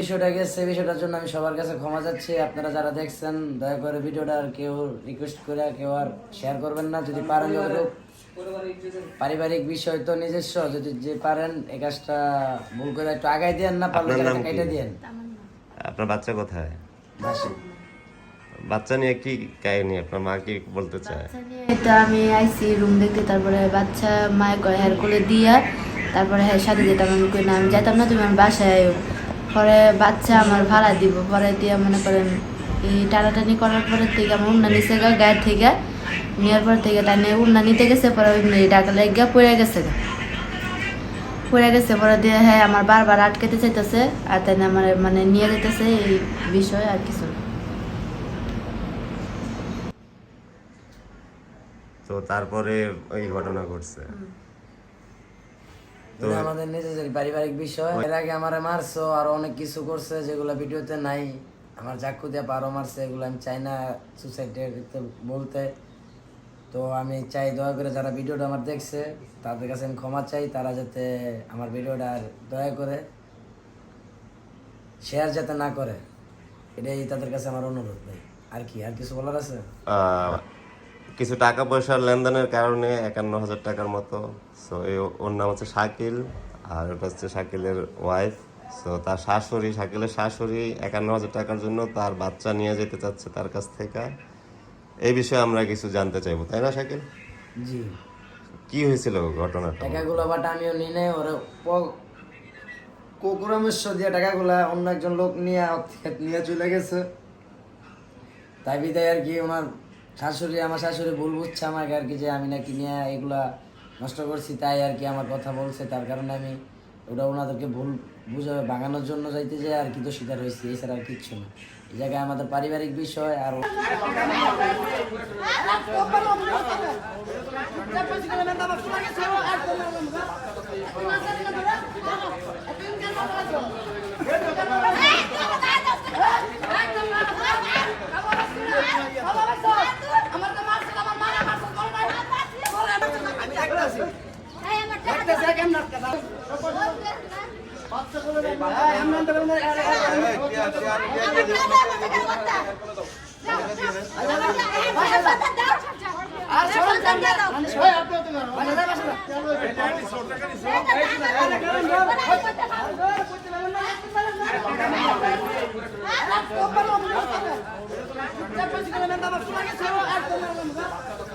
বিষয়টা গেছে বিষয়টার জন্য আমি সবার কাছে ক্ষমা চাচ্ছি। আপনারা যারা দেখছেন দয়া করে ভিডিওটা আর কেউ রিকোয়েস্ট করে কেউ আর শেয়ার করবেন না। যদি পারেন যতটুকু পারিবারিক বিষয় তো নিজস্ব যদি যে পারেন এই কাজটা ভুল করে একটু আগাই দেন না পারলে? কেটে দেন। আপনার বাচ্চা কোথায়? বাচ্চা নিয়ে কি কাহিনী? আপনার মা কি বলতে চায়? বাচ্চা নিয়ে তো আমি আইসি রুম দেখতে তারপরে বাচ্চা মায়ে কয় হ্যার কোলে দিয়া তারপরে হ্যাঁ সাথে যেতাম আমি কই না আমি যেতাম না তুমি আমার বাসায় আয়ো পরে বাচ্চা আমার ভাড়া দিব। পরে দিয়ে মনে করেন এই টানাটানি করার পরে থেকে আমার উন্না নিচে গা গায়ের থেকে। নেওয়ার পর থেকে টানে উন্না নিতে গেছে পরে ওই ডাকা লেগা পড়ে গেছে গা। পড়ে গেছে পরে দিয়ে হ্যাঁ আমার বারবার আটকাতে চাইতেছে আর তাই না আমার মানে নিয়ে যেতেছে এই বিষয় আর কিছু তো তারপরে ওই ঘটনা ঘটছে। আমাদের নিজেদের পারিবারিক বিষয়। এর আগে আমার মারছো আর অনেক কিছু করছে যেগুলো ভিডিওতে নাই। আমার চাকু দিয়ে পারো মারছে এগুলো আমি চাই না সুসাইডের বলতে। তো আমি চাই দয়া করে যারা ভিডিওটা আমার দেখছে তাদের কাছে আমি ক্ষমা চাই তারা যাতে আমার ভিডিওটা দয়া করে শেয়ার যাতে না করে। এটাই তাদের কাছে আমার অনুরোধ ভাই। আর কি আর কিছু বলার আছে? কিছু টাকা পয়সার লেনদেনের কারণে একান্ন হাজার টাকার মতো। সো এই ওর নাম হচ্ছে শাকিল আর ওটা হচ্ছে শাকিলের ওয়াইফ সো তার শাশুড়ি শাকিলের শাশুড়ি একান্ন হাজার টাকার জন্য তার বাচ্চা নিয়ে যেতে চাচ্ছে তার কাছ থেকে। এই বিষয়ে আমরা কিছু জানতে চাইব তাই না শাকিল? জি। কি হয়েছিল ঘটনাটা? টাকাগুলো বাট আমিও নিয়ে নেই ওরা কুকুরামেশ্ব দিয়ে টাকাগুলা অন্য একজন লোক নিয়ে নিয়ে চলে গেছে। তাই বিদায় আর কি ওনার শাশুড়ি আমার শাশুড়ি ভুল বুঝছে আমাকে আর কি যে আমি নাকি নিয়ে এগুলা নষ্ট করছি তাই আর কি আমার কথা বলছে তার কারণে আমি ওটা ওনাদেরকে ভুল বুঝে ভাঙানোর জন্য যাইতে যাই আর কি তো শিকার হয়েছি এছাড়া আর কিচ্ছু না এই জায়গায় আমাদের পারিবারিক বিষয় আর